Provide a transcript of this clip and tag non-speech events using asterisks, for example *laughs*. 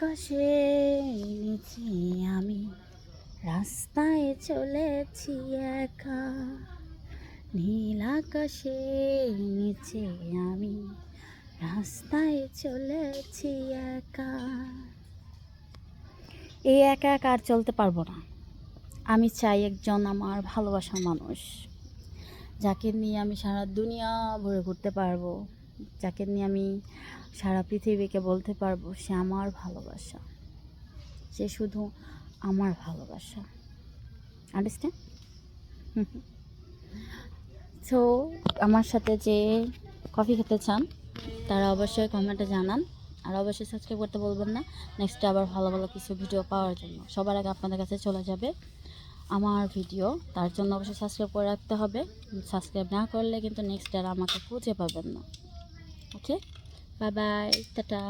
আকাশে নিচে আমি। রাস্তায় চলেছি একা। নীল আকাশে নিচে আমি। রাস্তায় চলেছি একা। এই একা একা আর চলতে পারব না। আমি চাই একজন আমার ভালোবাসার মানুষ, যাকে নিয়ে আমি সারা দুনিয়া ভরে ঘুরতে পারব। যাকে নিয়ে আমি সারা পৃথিবীকে বলতে পারব, সে আমার ভালোবাসা। সে শুধু আমার ভালোবাসা। আন্ডারস্ট্যান্ড সো *laughs* আমার সাথে যে কফি খেতে চান, তারা অবশ্যই কমেন্টে জানান। আর অবশ্যই সাবস্ক্রাইব করতে বলবেন না। নেক্সট আবার ভালো ভালো কিছু ভিডিও পাওয়ার জন্য। সবার আগে আপনাদের কাছে চলে যাবে আমার ভিডিও তার জন্য অবশ্যই সাবস্ক্রাইব করে রাখতে হবে। সাবস্ক্রাইব না করলে কিন্তু নেক্সট আর আমাকে খুঁজে পাবেন না। Okay bye bye tata